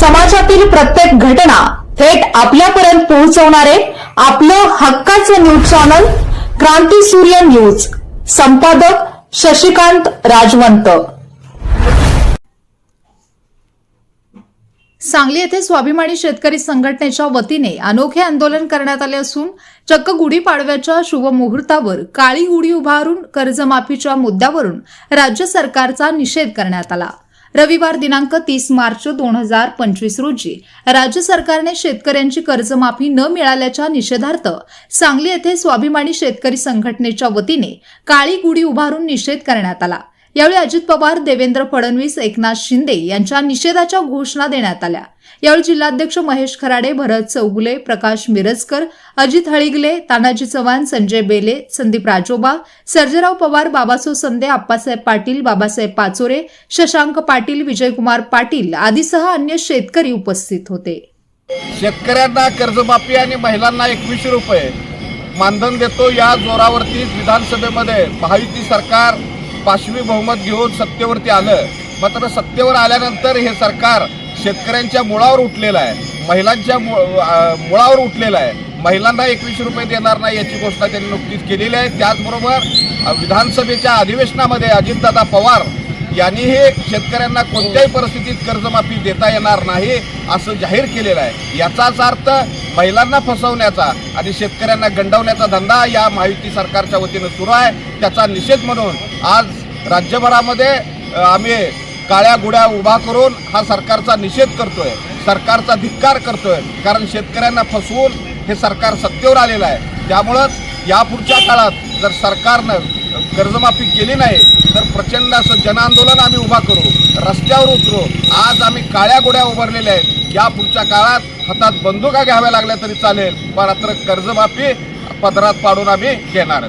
समाजातील प्रत्येक घटना थेट आपल्यापर्यंत पोहोचवणारे आपलं हक्काचं न्यूज चॅनल क्रांती सूर्य न्यूज. संपादक शशिकांत राजवंत. सांगली येथे स्वाभिमानी शेतकरी संघटनेच्या वतीने अनोखे आंदोलन करण्यात आले असून चक्क गुढीपाडव्याच्या शुभमुहूर्तावर काळी गुढी उभारून कर्जमाफीच्या मुद्द्यावरून राज्य सरकारचा निषेध करण्यात आला. रविवार दिनांक तीस मार्च दोन हजार पंचवीस रोजी राज्य सरकारने शेतकऱ्यांची कर्जमाफी न मिळाल्याच्या निषेधार्थ सांगली येथे स्वाभिमानी शेतकरी संघटनेच्या वतीने काळी गुढी उभारून निषेध करण्यात आला. यावेळी अजित पवार देवेंद्र फडणवीस एकनाथ शिंदे यांच्या निषेधाच्या घोषणा देण्यात आल्या. यावेळी जिल्हाध्यक्ष महेश खराडे भरत चौगुले प्रकाश मिरजकर अजित हळिगले तानाजी चव्हाण संजय बेले संदीप राजोबा सर्जेराव पवार बाबासो संदे आप्पासाहेब पाटील बाबासाहेब पाचोरे शशांक पाटील विजयकुमार पाटील आदीसह अन्य शेतकरी उपस्थित होते. शेतकऱ्यांना कर्जमाफी आणि महिलांना एकवीसशे रुपये मानधन देतो या जोरावरती विधानसभेमध्ये महायुती सरकार पाशवी बहुमत घेऊन सत्तेवरती आलं. मात्र सत्तेवर आल्यानंतर हे सरकार शेतकऱ्यांच्या मुळावर उठलेलं आहे. महिलांच्या मु- मुळावर उठलेलं आहे. महिलांना एकवीसशे रुपये देणार नाही याची घोषणा त्यांनी नुकतीच केलेली आहे. त्याचबरोबर विधानसभेच्या अधिवेशनामध्ये अजितदादा पवार यांनीही शेतकऱ्यांना कोणत्याही परिस्थितीत कर्जमाफी देता येणार नाही असं जाहीर केलेलं आहे. याचाच अर्थ महिलांना फसवण्याचा आणि शेतकऱ्यांना गंडवण्याचा धंदा या महायुती सरकारच्या वतीनं सुरू आहे. त्याचा निषेध म्हणून आज राज्यभरामध्ये आम्ही काळ्या गुड्या उभा करून हा सरकारचा निषेध करतोय सरकारचा धिक्कार करतोय. कारण शेतकऱ्यांना फसवून हे सरकार सत्तेवर आलेलं आहे. त्यामुळंच यापुढच्या काळात जर सरकारनं कर्जमाफी केली नाही तर प्रचंड असं जनआंदोलन आम्ही उभा करू रस्त्यावर उतरू. आज आम्ही काळ्या गोड्या उभारलेल्या आहेत. या पुढच्या काळात हातात बंदुका घ्याव्या लागल्या तरी चालेल मात्र कर्जमाफी पदरात पाडून आम्ही घेणार